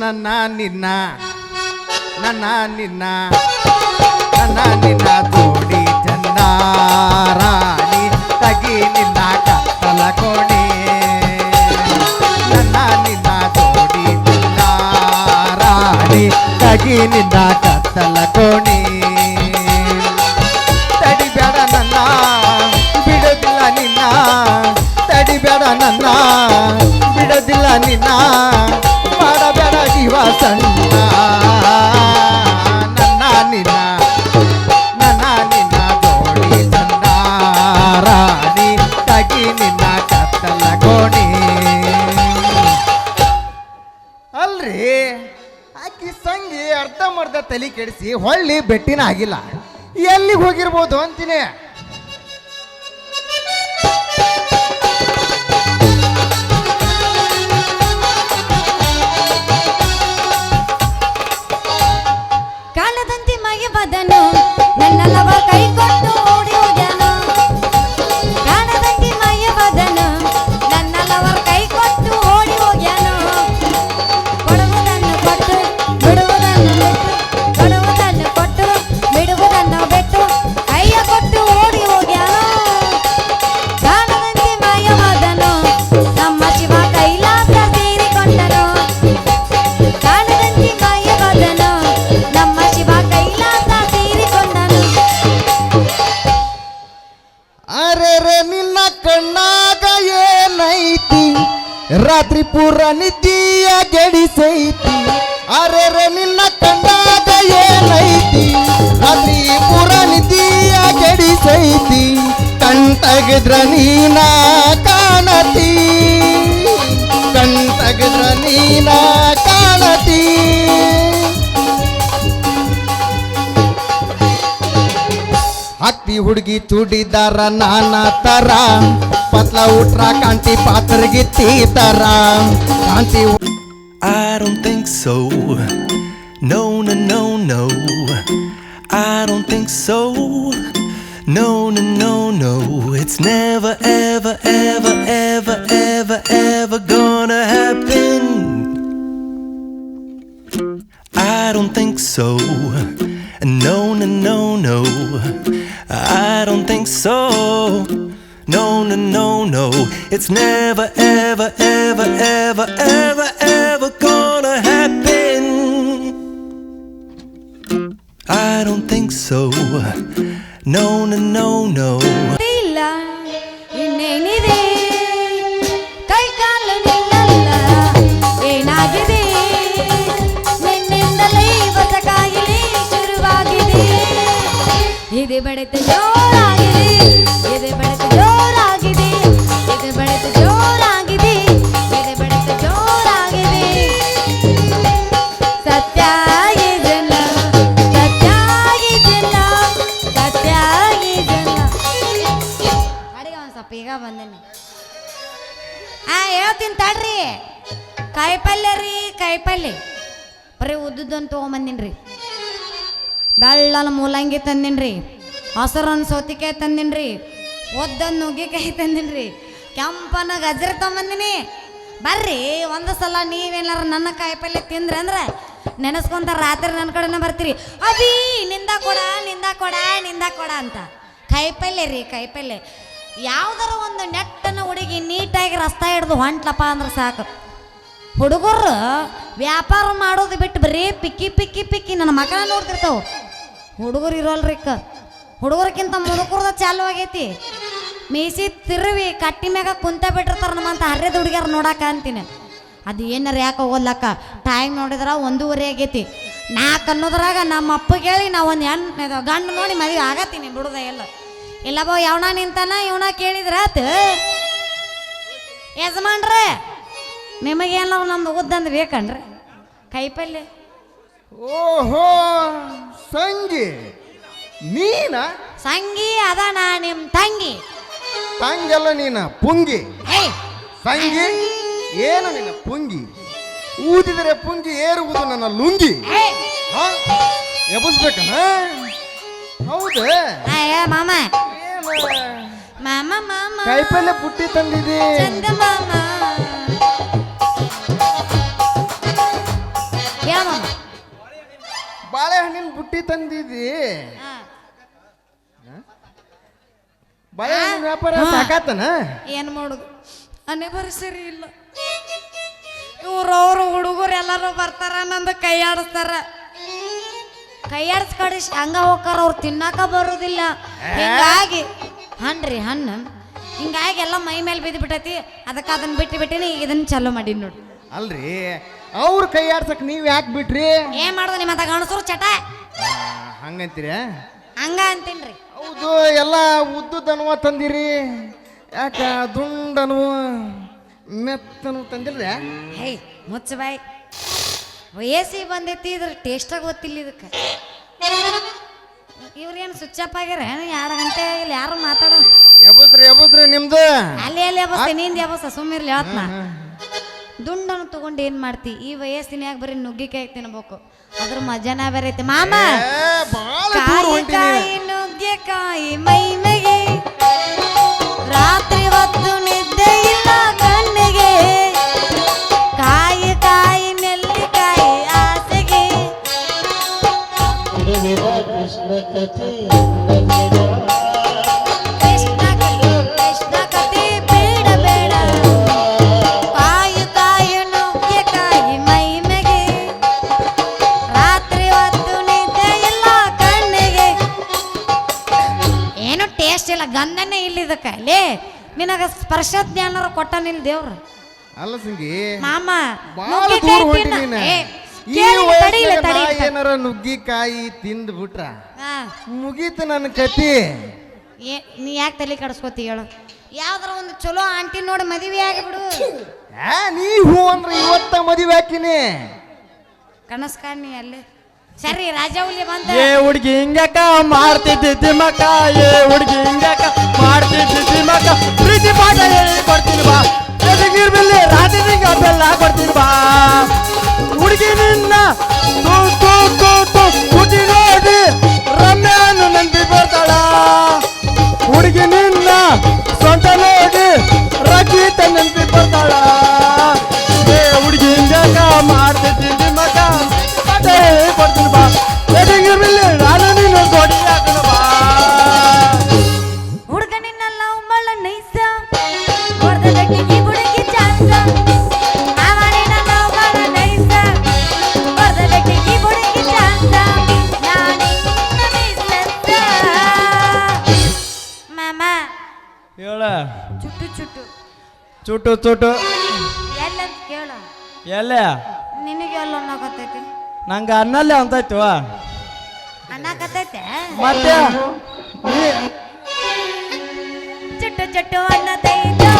ನನ್ನ ನಿನ್ನ ನನ್ನ ನಿನ್ನ ನನ್ನ ನಿನ್ನ ಜೋಡಿ ಚಂದ ರಾಣಿ ತಗಿ ನಿನ್ನ ಕತ್ತಲ ಕೋಣೆ ನನ್ನ ನಿನ್ನ ಜೋಡಿ ಚಂದ ರಾಣಿ ತಗಿ ನಿನ್ನ ಕತ್ತಲ ಕೋಣೆ ತಡಿಬೇಡ ನನ್ನ ಬಿಡೋದಿಲ್ಲ ನಿನ್ನ ತಡಿಬೇಡ ನನ್ನ ಬಿಡೋದಿಲ್ಲ ನಿನ್ನ ತಲೆ ಕೆಡಿಸಿ ಹೊಳ್ಳಿ ಬೆಟ್ಟಿನ ಆಗಿಲ್ಲ. ಎಲ್ಲಿಗೆ ಹೋಗಿರ್ಬೋದು ಅಂತೀನಿ. ನಿದ್ದಿಯ ಗೆಡಿಸೈತಿ ಅರೆ ನಿನ್ನ ಕಂಡಾಗ ಏನೈತಿ? ರಾತ್ರಿ ಪುರ ನಿದ್ದಿಯ ಗೆಡಿಸೈತಿ ಕಣ್ ತೆಗೆದ್ರ ನೀನ ಹುಡುಗಿ ಚೂಡಿದಾರ ನಾನಾ ತರ ಪತ್ಲ ಉಟ್ರ ಕಾಂತಿ ಪಾತ್ರಗಿತ್ತಿ ತರ ಕಾಂತಿ ಉ- I don't think so. No, no, no, no. I don't think so. No, no, no, no. It's never, ever, ever, ever, ever, ever No, no, no, no. It's never, ever, ever, ever, ever, ever gonna happen. I don't think so. No, no, no, no. ಇಲ್ಲ ಇನ್ನೇನಿದೆ ಈಗ ಬಂದೇನೆ. ಆ, ಹೇಳ್ತೀನಿ ತಡ್ರಿ ಕಾಯಿಪಲ್ಯ ರೀ ಕಾಯಿಪಲ್ಯ ಬರೀ ಉದ್ದುದನ್ನು ತೊಗೊಂಬಂದಿನ್ರಿ. ಬೆಳ್ಳನ ಮೂಲಂಗಿ ತಂದಿನ್ರಿ. ಹಸರನ್ ಸೌತಿಕಾಯಿ ತಂದಿನ್ರಿ. ಒದ್ದನ್ ನುಗ್ಗಿಕಾಯಿ ತಂದಿನ್ರಿ. ಕೆಂಪನ ಗಜ್ರಿ ತೊಗೊಂಬಂದಿನಿ. ಬರ್ರಿ, ಒಂದು ಸಲ ನೀವೇನಾರ ನನ್ನ ಕಾಯಿಪಲ್ಯ ತಿಂದ್ರಿ ಅಂದ್ರೆ ನೆನೆಸ್ಕೊಂತ ರಾತ್ರಿ ನನ್ನ ಕಡೆನೇ ಬರ್ತೀರಿ. ಅಭಿ, ನಿಂದ ಕೊಡ ನಿಂದ ಕೊಡ ನಿಂದ ಕೊಡ ಅಂತ. ಕಾಯಿಪಲ್ಯ ರೀ ಕಾಯಿಪಲ್ಯ ಯಾವ್ದಾರ ಒಂದು ನೆಟ್ಟನ ಹುಡುಗಿ ನೀಟಾಗಿ ರಸ್ತೆ ಹಿಡ್ದು ಹೊಂಟ್ಲಪ್ಪ ಅಂದ್ರೆ ಸಾಕು. ಹುಡುಗರು ವ್ಯಾಪಾರ ಮಾಡೋದು ಬಿಟ್ಟು ಬರೀ ಪಿಕ್ಕಿ ಪಿಕ್ಕಿ ಪಿಕ್ಕಿ ನನ್ನ ಮಕ್ಕಳ ನೋಡ್ತಿರ್ತಾವೆ. ಹುಡುಗರು ಇರೋಲ್ರಿ ಕ ಹುಡುಗರ್ಕಿಂತ ಮುದುಕರ್ದ ಚಾಲು ಆಗೈತಿ. ಮೀಸಿ ತಿರುವಿ ಕಟ್ಟಿ ಮ್ಯಾಗ ಕುಂತ ಬಿಟ್ಟಿರ್ತಾರ ನಮ್ಮಂತ ಹರಿದ ಹುಡುಗಿಯರು ನೋಡಾಕ ಅಂತೀನಿ. ಅದು ಏನಾರ ಯಾಕೆ ಹೋಗ್ಲಕ್ಕ? ಟೈಮ್ ನೋಡಿದ್ರೆ ಒಂದೂವರೆ ಆಗೈತಿ. ನಾಲ್ಕು ಅನ್ನೋದ್ರಾಗ ನಮ್ಮ ಅಪ್ಪ ಕೇಳಿ ನಾವು ಒಂದು ಹೆಣ್ಣು ಗಂಡು ನೋಡಿ ಮದುವೆ ಆಗತ್ತೀನಿ ಬಿಡುದ ಎಲ್ಲ. ಇಲ್ಲಬೋ ಯಾವನ ನಿಂತಾನ? ಇವನ ಕೇಳಿದ್ರ ಆತು? ಯಜಮಾನ್ರೆ ನಿಮಗೇನ ನಮ್ದು ಉದ್ದಂದು ಬೇಕನ್ರಿ? ಕೈಪಲ್ಲೆ ಓಹೋ ಸಂಗಿ. ನೀನ? ಸಂಗಿ ನಾ ನಿಮ್ ತಂಗಿ. ತಂಗೆಲ್ಲ ನೀನ? ಪುಂಗಿ. ಏಯ್. ಸಂಗಿ ಏನು ನಿನ್ನ ಪುಂಗಿ? ಊದಿದರೆ ಪುಂಗಿ ಏರುವುದು ನನ್ನ ಲುಂಗಿ. ಏಯ್. ಹಾ ಎಬಸ್ಬೇಕನ? ಹೌದು? ಏ ಮಾಮ ಮಾಮ ಮಾಮಾ. ಕಾಯಿಪಲ್ಲೆ ಪುಟ್ಟಿ ತಂದಿದಿ. ಚಂದ ಮಾಮ? ಬಾಳೆಹಣ್ಣಿನ ಬುಟ್ಟಿ ತಂದಿದಿ. ಬಾಳೆಹಣ್ಣಿನ ವ್ಯಾಪಾರ. ಸಾಕಾತನ? ಏನು ಮಾಡುದು? ಅನೇ ಬರ ಸರಿ ಇಲ್ಲ. ಇವ್ರು ಅವ್ರು ಹುಡುಗರು ಎಲ್ಲರೂ ಬರ್ತಾರ ನಂದು ಕೈ ಆಡಿಸ್ತಾರ. ಕೈ ಕಡೆ ಹಂಗ ಹೋಗ್ತಾರ ಅವ್ರು ತಿನ್ನಾಕ ಬರೋದಿಲ್ಲ. ಹಿಂಗಾಗಿ ಹನ್ರಿ ಹಣ್ಣು. ಹಿಂಗಾಗಿ ಎಲ್ಲ ಮೈ ಮೇಲೆ ಬಿದ್ದು ಬಿಟ್ಟೈತಿ ಅದಕ್ಕೆ ಅದನ್ನ ಬಿಟ್ಟು ಬಿಟ್ಟಿನಿ ಇದನ್ನ ಚಾಲೂ ಮಾಡಿ ನೋಡಿ. ಅಲ್ರಿ ಅವ್ರ ಕೈ ಆಡ್ಸಕ್ ನೀವ್ ಯಾಕೆ ಬಿಟ್ರಿ? ಏನ್ ಮಾಡೋದು ನಿಮ್ಮ ಗಣಸರು ಚಟ. ಹಂಗಂತೀರ ಹಂಗ ಅಂತೀನ್ರಿ. ಹೌದು ಎಲ್ಲ ಉದ್ದುದನುವ ತಂದಿರಿ. ಯಾಕ ದುಂಡನು ಮೆತ್ತನು ತಂದಿಲ್ರಿ ಹೇ ಮುಚ್ಚ ಬಾಯ್. ವಯಸ್ಸಿ ಬಂದೈತಿ ಇದ್ರ ಟೇಸ್ಟ್ ಗೊತ್ತಿಲ್ಲ ಇದಕ್ಕೆ. ಇವ್ರೇನು ಸ್ವಿಚ್ ಅಪ್ ಆಗ್ಯಾರ? ಎರಡು ಗಂಟೆ ಇಲ್ಲಿ ಯಾರು ಮಾತಾಡೋ ಎಬಸ್ರಿ ಎಬಸ್ರಿ ನಿಮ್ದು? ಅಲ್ಲಿ ಅಲ್ಲಿ ಅಬಸ್ತೆ ನಿಂದ ಅಬಸ್ತ ಸುಮ್ಮಿರ್ಲಿ ಹೇಳ್ತ್ನ ದುಂಡನ್ನು ತಗೊಂಡು ಏನ್ ಮಾಡ್ತಿ? ಈ ವಯಸ್ಸಿನ್ಯಾಗ ಬರೀ ನುಗ್ಗಿಕಾಯಿ ತಿನ್ಬೇಕು. ಅದ್ರ ಮಜಾನ ಬೇರೆ ಐತಿ. ಮಾಮ ಕಾಯಿ ಕಾಯಿ ನುಗ್ಗೆಕಾಯಿ ಮೈ ಮೈಗೆ ರಾತ್ರಿ ಹೊತ್ತು ಗಂಧನೇ ಇಲ್ಲ ಇದಕ್ಕೆ. ಲೇ ನಿನಗ ಸ್ಪರ್ಶ ಜ್ಞಾನರ ಕೊಟ್ಟನಿಲ್ ದೇವ್ರ. ಅಲ್ಲ ಸಿಂಗಿ ಮಾಮ ಈ ಕೇಳಿ ನಾ. ಏನಾರ ನುಗ್ಗಿಕಾಯಿ ತಿಂದ್ ಬಿಟ್ರ ಹಾ, ಮುಗೀತು ನನ್ನ ಕತಿ ಏ- ನೀ ಯಾಕೆ ತಲೆ ಕೆಡಿಸ್ಕೋತಿ ಹೇಳು. ಯಾವ್ದಾರ ಒಂದು ಚಲೋ ಆಂಟಿ ನೋಡಿ ಮದುವೆ ಆಗಿಬಿಡು. ಆ, ನೀ ಹೂ ಅಂದ್ರೆ ಇವತ್ತ ಮದುವೆ ಹಾಕಿನಿ. ಕನಸ್ ಕಾಣಿ ಅಲ್ಲಿ. ಸರಿ ರಾಜಾವಲಿ ಬಂದ. ಏ ಹುಡುಗಿ ಹಿಂಗಕ್ಕ ಮಾಡ್ತಿದ್ದಿ ತಿಮ್ಮಕ್ಕ? ಏ ಹುಡುಗಿ ಹಿಂಗಕ್ಕ ಮಾಡ್ತಿದ್ದಿ ತಿಮ್ಮಕ್ಕ? ಪ್ರೀತಿ ಪಾಠ ಹೇಳಿ ಕೊಡ್ತೀನಿ ಬಾ. ಹುಡುಗಿ ನಿನ್ನ ಸ್ವಂತ ನೋಡಿ ರಚಿತ ನೆನಪಿ ಬರ್ತಾಳ ಏ, ಹುಡುಗಿ ಜಗ ಮಾಡ್ತಿದ್ದಿ ಮಗ. ಅದೇ, ಕೊಡ್ತೀನಿ ಬಾ. ಎದಗಿರ್ಬಿಲ್ಲಿ ನಾನು ನೀನು ಕೊಡಿ ಹುಡುಗ ಬಾ ಲವ್ ಉಮ್ಮಳ ನೈಸ ಹೊಡೆದ ಚುಟ್ಟು. ಚುಟ್ಟು ಚುಟು ಚುಟು ಎಲ್ಲಂತ ಕೇಳ. ಎಲ್ಲೇ? ನಿನಗೆ ಎಲ್ಲ ಅನ್ನೋಕತ್ತೈತಿ ನಂಗೆ ಅನ್ನಲ್ಲೇ ಅಂತೈತು ಅನ್ನಕತ್ತೈತೆ ಮತ್ತೆ? ಚುಟ್ಟು ಚುಟ್ಟು ಅನ್ನತೈತು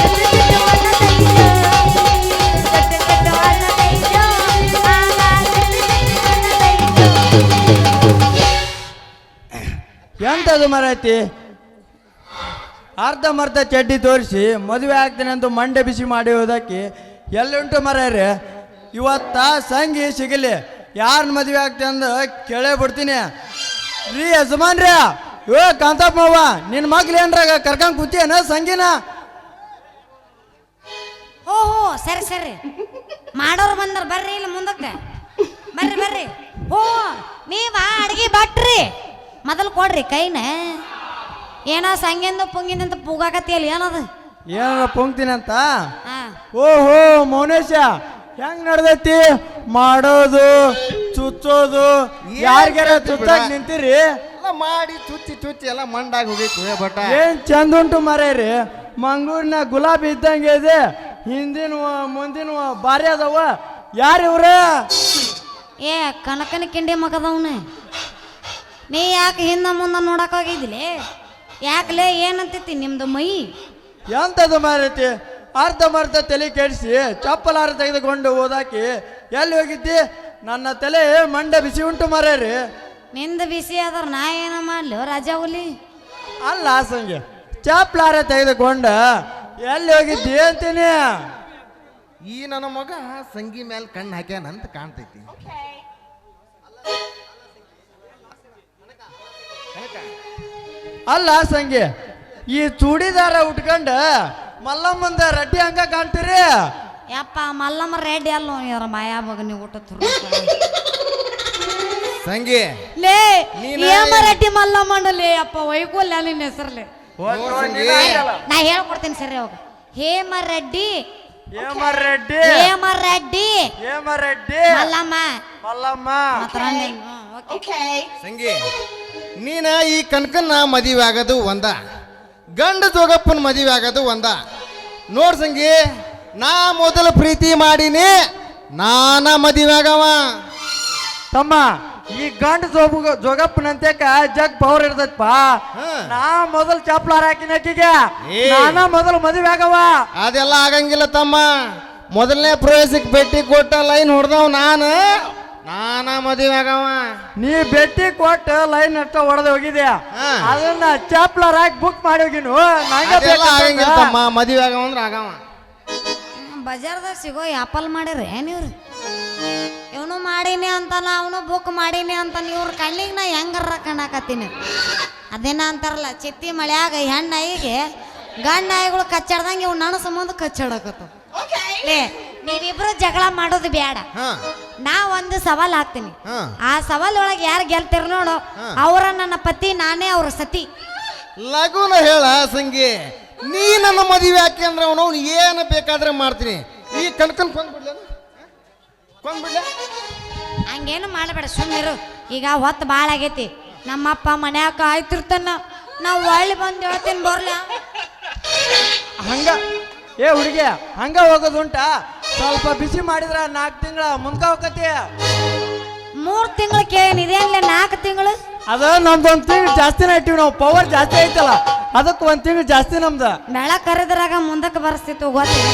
ಎಂತದು ಚುಟ್ಟು ಅನ್ನತೈತು ಚುಟ್ಟು ಚುಟ್ಟು ಅನ್ನತೈತು ಆಗ ಚುಟ್ಟು ಚುಟ್ಟು ಅನ್ನತೈತು ಎಂತದು ಮರೈತಿ ಅರ್ಧ ಮರ್ಧ ಚಡ್ಡಿ ತೋರಿಸಿ ಮದುವೆ ಆಗ್ತೀನಿ ಅಂತ ಮಂಡೆ ಬಿಸಿ ಮಾಡಿ ಹೋದಕ್ಕೆ ಎಲ್ಲುಂಟು ಮರ್ಯಾರಿ ಇವತ್ತ ಸಂಗಿ ಸಿಗಲಿ. ಯಾರನ್ನ ಮದುವೆ ಆಗ್ತೇನೆ ಅಂದ್ರೆ ಕೇಳೇ ಬಿಡ್ತೀನಿ. ರೀ ಯಜಮಾನ್ರಿ ಯೋ ಕಾಂತಪ್ಪ ನಿನ್ನ ಮಗ್ಳು ಏನ್ರಾಗ ಕರ್ಕೊಂಡ್ ಕೂತಿಯೇನ ಸಂಗಿನ? ಓಹೋ ಸರಿ ಸರಿ. ಮಾಡೋರು ಬಂದ್ರ ಬರ್ರಿ ಇಲ್ಲಿ ಮುಂದಕ್ಕೆ. ಬರ್ರಿ ಬರ್ರಿ. ಓ ನೀವ ಅಡ್ಗಿ ಬಟ್ರಿ. ಮೊದಲು ಕೊಡ್ರಿ ಕೈನ. ಏನೋ ಸಂಗಿಂದ ಪುಂಗಿಂದ ಪೂಗಾಕತ್ತಿಯಲ್ಲ ಏನದು? ಏನೋ ಪುಂಗ್ತೀನಂತ? ಓಹೋ ಮೌನೇಶ ಹೆಂಗ್ ನಡ್ದೈತಿ? ಮಾಡೋದು ಚುಚ್ಚೋದು ಯಾರಿಗಾರ ಚುಚ್ಚಾಗ್ ನಿಂತಿರಿ? ಎಲ್ಲ ಮಾಡಿ ಚುಚ್ಚಿ ಚುಚ್ಚಿ ಎಲ್ಲ ಮಂಡಾಗಿ ಹೋಗಿತ್ತು ಬಟ ಏನ್ ಚಂದ ಉಂಟು ಮರೇರಿ ಮಂಗಳೂರಿನ ಗುಲಾಬಿ ಇದ್ದಂಗೆ ಇದೆ. ಹಿಂದಿನ ಮುಂದಿನ ಬಾರಿ ಅದಾವ. ಯಾರು ಇವ್ರ? ಏ ಕನಕನ ಕಿಂಡಿ ಮಗದವನು. ನೀ ಯಾಕೆ ಹಿಂದ ಮುಂದೆ ನೋಡಕ್ ಹೋಗಿದ್ದಿಲೆ ಯಾಕಲೇ ಏನಂತೈತಿ ನಿಮ್ದು ಮೈ ಎಂತದು ಮಾರೈತಿ ಅರ್ಧ ಮರ್ಧ ತಲೆ ಕೆಡಿಸಿ ಚಪ್ಪಲಾರ ತೆಗೆದುಕೊಂಡು ಓದಾಕಿ ಎಲ್ಲಿ ಹೋಗಿದ್ದಿ ನನ್ನ ತಲೆ ಮಂಡ ಬಿಸಿ ಉಂಟು ಮರೇರಿ ನಿಂದ ಬಿಸಿ ಆದ್ರ ನಾ ಏನ ಮಾಡ್ಲಿ ರಾಜಾ ಹುಲಿ ಅಲ್ಲ ಸಂಗೆ ಚಪ್ಪಲಾರ ತೆಗೆದುಕೊಂಡ ಎಲ್ಲಿ ಹೋಗಿದ್ದಿ ಅಂತೀನಿ ಈ ನನ್ನ ಮಗ ಸಂಗಿ ಮೇಲೆ ಕಣ್ಣು ಹಾಕ್ಯಾನಂತ ಕಾಣ್ತೈತಿ ಅಲ್ಲ ಸಂಗಿ ಈ ಚೂಡಿದಾರ ಉಟ್ಕೊಂಡು ಮಲ್ಲಮ್ಮಂದ ರೆಡ್ಡಿ ಹಂಗ ಕಾಣ್ತೀರಿ? ಯಪ್ಪ ಮಲ್ಲಮ್ಮ ರೆಡ್ಡಿ ಅಲ್ಲ ಯಾರ ಮಾಯಾ ಮಗನಿ ಊಟ ಸಂಗಿ ಲೇ ಏಮ ರೆಡ್ಡಿ ಮಲ್ಲಮ್ಮ ಲೇ ಅಪ್ಪ ವೈಕೋಲ್ಯ ನಿನ್ನ ಹೆಸರ್ಲೆ ನಾ ಹೇಳ್ಕೊಡ್ತೀನಿ ಸರಿ ಅವಾಗ ಹೇಮ ರೆಡ್ಡಿ. ಹೇಮ ರೆಡ್ಡಿ. ಹೇಮ ರೆಡ್ಡಿ. ಹೇಮ ರೆಡ್ಡಿ. ಮಲ್ಲಮ್ಮ. ಮಲ್ಲಮ್ಮ. ಸಂಗಿ ನೀನ ಈ ಕನಕನ ಮದುವೆ ಆಗೋದು ಒಂದ. ಗಂಡ ಜೋಗಪ್ಪನ ಮದುವೆ ಆಗೋದು ಒಂದ ನೋಡ್ಸಂಗಿ ನಾ ಮೊದಲು ಪ್ರೀತಿ ಮಾಡೀನಿ ನಾನ ಮದುವೆ ಆಗವ ತಮ್ಮ ಈ ಗಂಡ ಜೋಬು ಜೋಗಪ್ಪನಂತೇಕ ಜಗ್ ಪವರ್ ಇರ್ತೈತಪ್ಪ. ನಾ ಮೊದಲು ಚಪ್ಲಾರ ಹಾಕಿನ ಅಕ್ಕಿಗೆ. ನಾನ ಮೊದಲು ಮದುವೆ ಆಗವ ಅದೆಲ್ಲ ಆಗಂಗಿಲ್ಲ ತಮ್ಮ. ಮೊದಲನೇ ಪ್ರವೇಶಕ್ಕೆ ಭೇಟಿ ಕೊಟ್ಟ ಲೈನ್ ಹೊಡೆದವ್ ನಾನು. ನಾನ ಮದುವೆ ಆಗವ. ನೀ ಬೆಟ್ಟಿ ಕೊಟ್ಟು ಲೈನ್ ಅಷ್ಟ ಹೊಡೆದು ಹೋಗಿದ್ಯಾ? ಅದನ್ನ ಚಾಪ್ಲರ್ ಹಾಕಿ ಬುಕ್ ಮಾಡಿ ಹೋಗಿನು ನಂಗೆ ಮದುವೆ ಆಗವ ಅಂದ್ರೆ ಆಗವ. ಬಜಾರ್ದಾಗ ಸಿಗೋ ಆಪಲ್ ಮಾಡಿರಿ ನೀವ್ರಿ ಇವನು ಮಾಡೀನಿ ಅಂತಾನ ಅವನು ಬುಕ್ ಮಾಡೀನಿ ಅಂತ ಇವ್ರ ಕಣ್ಣಿಗೆ ನಾ ಹೆಂಗಾರ ಕಣ್ಣಾಕತ್ತೀನಿ ಅದೇನ ಅಂತಾರಲ್ಲ ಚಿತ್ತಿ ಮಳೆಯಾಗ ಹೆಣ್ಣು ನಾಯಿಗೆ ಗಂಡ ನಾಯಿಗಳು ಕಚ್ಚಾಡ್ದಂಗೆ ಇವ್ ನನ್ನ ಸಂಬಂಧ ಕಚ್ಚಾಡಕತ್ತ ಲೇ ನೀವಿಬ್ರು ಜಗಳ ಮಾಡೋದು ಬೇಡ. ಹಾ. ನಾ ಒಂದು ಸವಾಲ್ ಹಾಕ್ತೀನಿ. ಆ ಸವಾಲ್ ಒಳಗೆ ಯಾರು ಗೆಲ್ತಿರ ನೋಡು. ಅವರ ನನ್ನ ಪತಿ ನಾನೇ ಅವ್ರ ಸತಿ. ಲಘುನ ಹೇಳ ಸಂಗಿ. ನೀ ನನ್ನ ಮದುವೆ ಹಾಕಿ ಅಂದ್ರೆ ಅವನು ಏನು ಬೇಕಾದ್ರೆ ಮಾಡ್ತೀನಿ. ಈ ಕಣ್ಕನ್ ಕೊಂದ್ಬಿಡ್ಲ ಕೊಂದ್ಬಿಡ್ಲ? ಹಂಗೇನು ಮಾಡಬೇಡ ಸುಮ್ಮನಿರು ಈಗ ಹೊತ್ತು ಭಾಳ ಆಗೈತಿ. ನಮ್ಮಪ್ಪ ಮನ್ಯಾಗ ಕಾಯ್ತಿರ್ತಾನ. ನಾವು ಒಳ್ಳೆ ಬಂದು ಹೇಳ್ತೀನಿ ಬರ್ಲ? ಹಂಗ. ಏ ಹುಡುಗಿ ಹಂಗ ಹೋಗೋದುಂಟಾ? ಸ್ವಲ್ಪ ಬಿಸಿ ಮಾಡಿದ್ರ ನಾಲ್ಕು ತಿಂಗಳ ಮುಂದ್ಕ ಹೋಗತಿ ಮೂರ್ ತಿಂಗಳು ಕೇಳಿ ಇದೇನ್ಲೆ ನಾಲ್ಕು ತಿಂಗಳು? ಅದ ನಮ್ದು ಒಂದ್ ತಿಂಗಳು ಜಾಸ್ತಿ ಇಟ್ಟಿವಿ ನಾವು ಪವರ್ ಜಾಸ್ತಿ ಐತಲ್ಲ ಅದಕ್ಕೆ ಒಂದ್ ತಿಂಗಳು ಜಾಸ್ತಿ ನಮ್ದು. ಬೆಳ ಕರೆದ್ರಾಗ ಮುಂದಕ್ಕೆ ಬರ್ಸ್ತಿತ್ತು ಗೊತ್ತಿಲ್ಲ.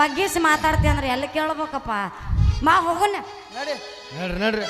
ಬಗ್ಗಿಸಿ ಮಾತಾಡ್ತಿ ಅಂದ್ರೆ ಎಲ್ಲಿ ಕೇಳ್ಬೇಕಪ್ಪ? ಮಾ ನಡ್ರಿ.